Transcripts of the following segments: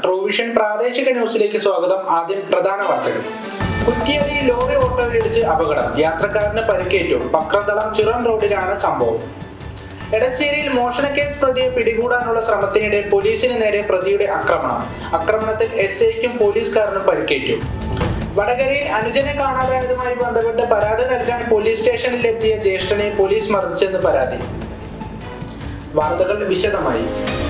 ട്രൂവിഷൻ പ്രാദേശിക ന്യൂസിലേക്ക് സ്വാഗതം. ആദ്യം പ്രധാന വാർത്തകൾ. കുറ്റിയടി ലോറി ഓട്ടോയിലിടിച്ച് അപകടം. യാത്രക്കാരന് പരിക്കേറ്റു. പക്രതളം ചുരം റോഡിലാണ് സംഭവം. എടച്ചേരിയിൽ മോഷണക്കേസ് പ്രതിയെ പിടികൂടാനുള്ള ശ്രമത്തിനിടെ പോലീസിന് നേരെ പ്രതിയുടെ ആക്രമണം. ആക്രമണത്തിൽ എസ് ഐക്കും പോലീസുകാരനും പരിക്കേറ്റു. വടകരയിൽ അനുജനെ കാണാതായതുമായി ബന്ധപ്പെട്ട് പരാതി നൽകാൻ പോലീസ് സ്റ്റേഷനിൽ എത്തിയ ജ്യേഷ്ഠനെ പോലീസ് മർദ്ദിച്ചെന്ന് പരാതി. വാർത്തകൾ വിശദമായി.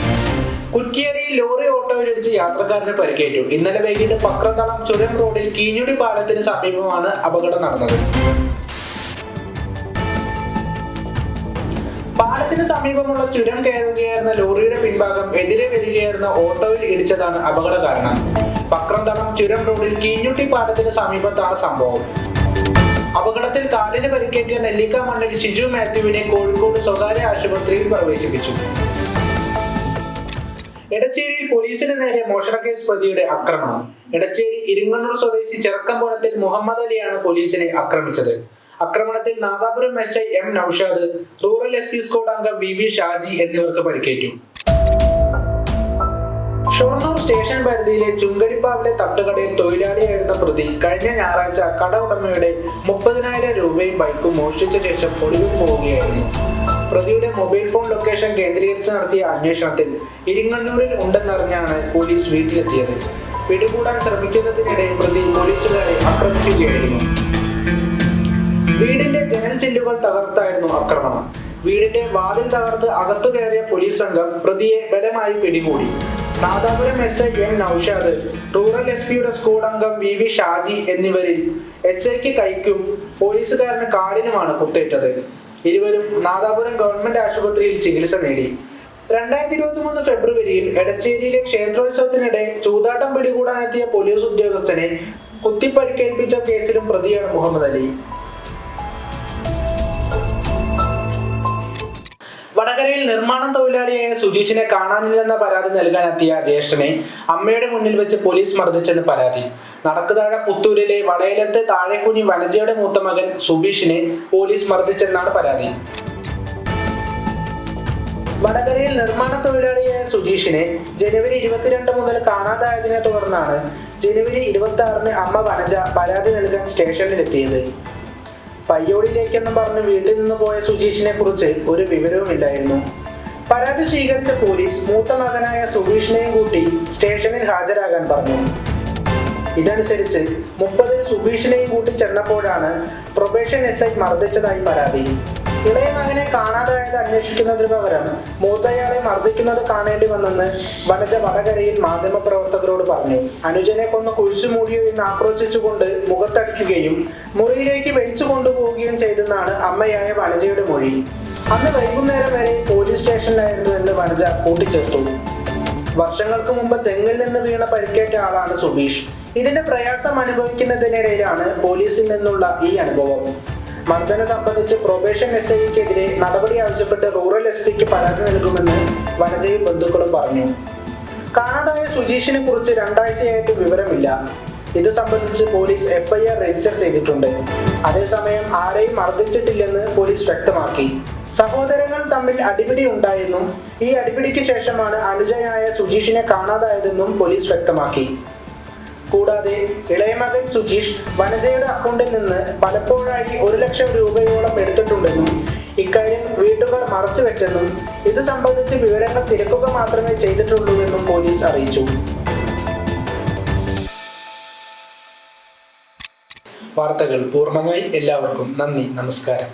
കുറ്റിയടിയിൽ ലോറി ഓട്ടോയിൽ ഓട്ടോയിലിടിച്ച് യാത്രക്കാരന് പരിക്കേറ്റു. ഇന്നലെ വൈകിട്ട് പക്രന്തളം ചുരം റോഡിൽ കീഞ്ഞുടി പാലത്തിന് സമീപമാണ് അപകടം നടന്നത്. പാലത്തിന് സമീപമുള്ള ചുരം കയറുകയായിരുന്ന ലോറിയുടെ പിൻഭാഗം എതിരെ വരികയായിരുന്ന ഓട്ടോയിൽ ഇടിച്ചതാണ് അപകട കാരണം. പക്രന്തളം ചുരം റോഡിൽ കീഞ്ഞുട്ടി പാലത്തിന് സമീപത്താണ് സംഭവം. അപകടത്തിൽ കാലിന് പരിക്കേറ്റിയ നെല്ലിക്ക മണ്ണിൽ ഷിജു മാത്യുവിനെ കോഴിക്കോട് സ്വകാര്യ ആശുപത്രിയിൽ പ്രവേശിപ്പിച്ചു. എടച്ചേരിയിൽ പോലീസിന് നേരെ മോഷണക്കേസ് പ്രതിയുടെ ആക്രമണം എടച്ചേരി ഇരുങ്ങണ്ണൂർ സ്വദേശി ചെറുക്കമ്പുറത്തിൽ മുഹമ്മദ് അലിയാണ് പോലീസിനെ ആക്രമിച്ചത്. ആക്രമണത്തിൽ Nadapuram S I M Noushad rural S P squad അംഗം വി വി ഷാജി എന്നിവർക്ക് പരിക്കേറ്റു. ഷൊർണൂർ സ്റ്റേഷൻ പരിധിയിലെ ചുങ്കടിപ്പാവിലെ തട്ടുകടയിൽ തൊഴിലാളിയായിരുന്ന പ്രതി കഴിഞ്ഞ ഞായറാഴ്ച കട ഉടമയുടെ മുപ്പതിനായിരം രൂപയും ബൈക്കും മോഷ്ടിച്ച ശേഷം ഒളിവിൽ പോവുകയായിരുന്നു. പ്രതിയുടെ മൊബൈൽ ഫോൺ ലൊക്കേഷൻ കേന്ദ്രീകരിച്ച് നടത്തിയ അന്വേഷണത്തിൽ ഇരിങ്ങണ്ണൂരിൽ ഉണ്ടെന്നറിഞ്ഞാണ് പോലീസ് വീട്ടിലെത്തിയത്. പിടികൂടാൻ ശ്രമിക്കുന്നതിനിടെ പ്രതി പോലീസുകാരെ ആക്രമിക്കുകയായിരുന്നു. വീടിന്റെ ജനൽ ചില്ലുകൾ തകർത്തായിരുന്നു ആക്രമണം. വീടിന്റെ വാതിൽ തകർത്ത് അകത്തു കയറിയ പോലീസ് സംഘം പ്രതിയെ ബലമായി പിടികൂടി. Nadapuram S I M Noushad rural S പിയുടെ സ്ക്വാഡ് അംഗം വി വി ഷാജി എന്നിവരിൽ എസ് ഐക്ക് കൈക്കും പോലീസുകാരന് കാലിനുമാണ് കുത്തേറ്റത്. ഇരുവരും നാദാപുരം ഗവൺമെന്റ് ആശുപത്രിയിൽ ചികിത്സ നേടി. രണ്ടായിരത്തി ഇരുപത്തി മൂന്ന് ഫെബ്രുവരിയിൽ എടച്ചേരിയിലെ ക്ഷേത്രോത്സവത്തിനിടെ ചൂതാട്ടം പിടികൂടാനെത്തിയ പോലീസ് ഉദ്യോഗസ്ഥനെ കുത്തിപ്പരിക്കേൽപ്പിച്ച കേസിലും പ്രതിയാണ് മുഹമ്മദ് അലി. വടകരയിൽ നിർമ്മാണ തൊഴിലാളിയായ സുജീഷിനെ കാണാനില്ലെന്ന പരാതി നൽകാനെത്തിയ ജ്യേഷ്ഠനെ അമ്മയുടെ മുന്നിൽ വെച്ച് പോലീസ് മർദ്ദിച്ചെന്ന് പരാതി. നടക്കുതാഴ പുത്തൂരിലെ വളയിലത്ത് താഴെക്കുഞ്ഞി വനജയുടെ മൂത്ത മകൻ സുബീഷിനെ പോലീസ് മർദ്ദിച്ചെന്നാണ് പരാതി. വടകരയിൽ നിർമ്മാണ തൊഴിലാളിയായ സുജീഷിനെ ജനുവരി ഇരുപത്തിരണ്ട് മുതൽ കാണാതായതിനെ തുടർന്നാണ് ജനുവരി ഇരുപത്തി ആറിന് അമ്മ വനജ പരാതി നൽകാൻ സ്റ്റേഷനിലെത്തിയത്. പയ്യോടിയിലേക്കെന്നും പറഞ്ഞ് വീട്ടിൽ നിന്ന് പോയ സുജീഷിനെ കുറിച്ച് ഒരു വിവരവുമില്ലായിരുന്നു. പരാതി സ്വീകരിച്ച പോലീസ് മൂത്ത മകനായ സുബീഷിനെയും കൂട്ടി സ്റ്റേഷനിൽ ഹാജരാകാൻ പറഞ്ഞു. ഇതനുസരിച്ച് മുപ്പതിന് സുബീഷിനെയും കൂട്ടി ചെന്നപ്പോഴാണ് പ്രൊബേഷൻ എസ് ഐ മർദ്ദിച്ചതായി പരാതി. ഇളയ മകനെ കാണാതായത് അന്വേഷിക്കുന്നതിന് പകരം മൂത്തയാളെ മർദ്ദിക്കുന്നത് കാണേണ്ടി വന്നെന്ന് വനജ വടകരയിൽ മാധ്യമപ്രവർത്തകരോട് പറഞ്ഞു. അനുജനെ കൊന്ന് കുഴിച്ചു മൂടിയോ എന്ന് ആക്രോശിച്ചുകൊണ്ട് മുഖത്തടിക്കുകയും മുറിയിലേക്ക് വെടിച്ചു കൊണ്ടുപോവുകയും ചെയ്തെന്നാണ് അമ്മയായ വനജയുടെ മൊഴി. അന്ന് വൈകുന്നേരം വരെ പോലീസ് സ്റ്റേഷനിലായിരുന്നു എന്ന് വനജ കൂട്ടിച്ചേർത്തു. വർഷങ്ങൾക്ക് മുമ്പ് തെങ്ങിൽ നിന്ന് വീണ പരിക്കേറ്റ ആളാണ് സുബീഷ്. ഇതിന്റെ പ്രയാസം അനുഭവിക്കുന്നതിനിടയിലാണ് പോലീസിൽ നിന്നുള്ള ഈ അനുഭവം. മർദ്ദനം സംബന്ധിച്ച് പ്രൊബേഷൻ എസ് ഐക്കെതിരെ നടപടി ആവശ്യപ്പെട്ട് റൂറൽ എസ് പിക്ക് പരാതി നൽകുമെന്ന് വനജയും ബന്ധുക്കളും പറഞ്ഞു. കാണാതായ സുജീഷിനെ കുറിച്ച് രണ്ടാഴ്ചയായിട്ട് വിവരമില്ല. ഇത് സംബന്ധിച്ച് പോലീസ് എഫ്ഐആർ രജിസ്റ്റർ ചെയ്തിട്ടുണ്ട്. അതേസമയം ആരെയും മർദ്ദിച്ചിട്ടില്ലെന്ന് പോലീസ് വ്യക്തമാക്കി. സഹോദരങ്ങൾ തമ്മിൽ അടിപിടി ഉണ്ടായെന്നും ഈ അടിപിടിക്ക് ശേഷമാണ് അനുജയായ സുജീഷിനെ കാണാതായതെന്നും പോലീസ് വ്യക്തമാക്കി. കൂടാതെ ഇളയമകൻ സുജീഷ് വനജയുടെ അക്കൗണ്ടിൽ നിന്ന് പലപ്പോഴായി ഒരു ലക്ഷം രൂപയോളം എടുത്തിട്ടുണ്ടെന്നും ഇക്കാര്യം വീട്ടുകാർ മറച്ചു വെച്ചെന്നും ഇത് സംബന്ധിച്ച് വിവരങ്ങൾ തിരക്കുക മാത്രമേ ചെയ്തിട്ടുള്ളൂവെന്നും പോലീസ് അറിയിച്ചു. വാർത്തകൾ പൂർണമായി എല്ലാവർക്കും നന്ദി നമസ്കാരം.